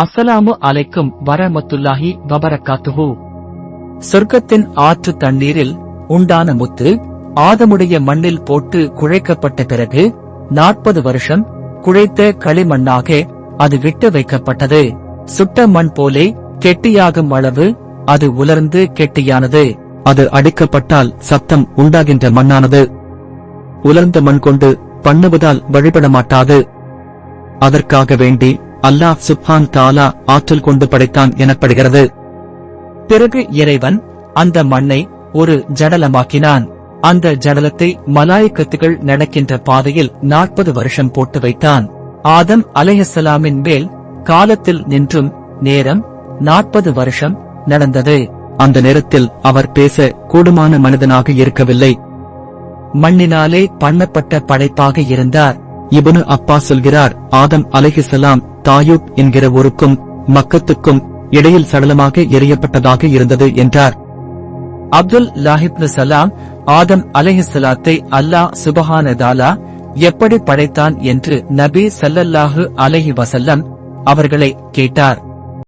அஸ்ஸலாமு அலைக்கும் வரமத்துல்லாஹி வபரக்காத்துஹு. சொர்க்கத்தின் ஆற்று தண்ணீரில் உண்டான முத்து ஆதமுடைய மண்ணில் போட்டு குழைக்கப்பட்ட பிறகு நாற்பது வருஷம் குழைத்த களிமண்ணாக அது விட்டு வைக்கப்பட்டது. சுட்ட மண் போலே கெட்டியாகும் அளவு அது உலர்ந்து கெட்டியானது. அது அடிக்கப்பட்டால் சத்தம் உண்டாகின்ற மண்ணானது. உலர்ந்த மண் கொண்டு பண்ணுவதால் வழிபட மாட்டாது அதற்காக வேண்டி அல்லாஹ் சுப்ஹான் தாலா ஆற்றல் கொண்டு படைத்தான் எனப்படுகிறது. பிறகு இறைவன் அந்த மண்ணை ஒரு ஜடலமாக்கினான். அந்த ஜடலத்தை மலாயக்கத்துகள் நடக்கின்ற பாதையில் நாற்பது வருஷம் போட்டு வைத்தான். ஆதம் அலையசலாமின் மேல் காலத்தில் நின்றும் நேரம் நாற்பது வருஷம் நடந்தது. அந்த நேரத்தில் அவர் பேச கூடுமான மனிதனாக இருக்கவில்லை. மண்ணினாலே பண்ணப்பட்ட படைப்பாக இருந்தார். இபனு அப்பா சொல்கிறார் ஆதம் அலஹிசலாம் தாயூப் என்கிற ஊருக்கும் மக்கத்துக்கும் இடையில் சடலமாக எரியப்பட்டதாக இருந்தது என்றார். அப்துல் லாஹிப்னு சலாம் ஆதம் அலஹிசலாத்தை அல்லாஹ் சுபஹானதாலா எப்படி படைத்தான் என்று நபி சல்லல்லாஹு அலஹி வசல்லம் அவர்களை கேட்டார்.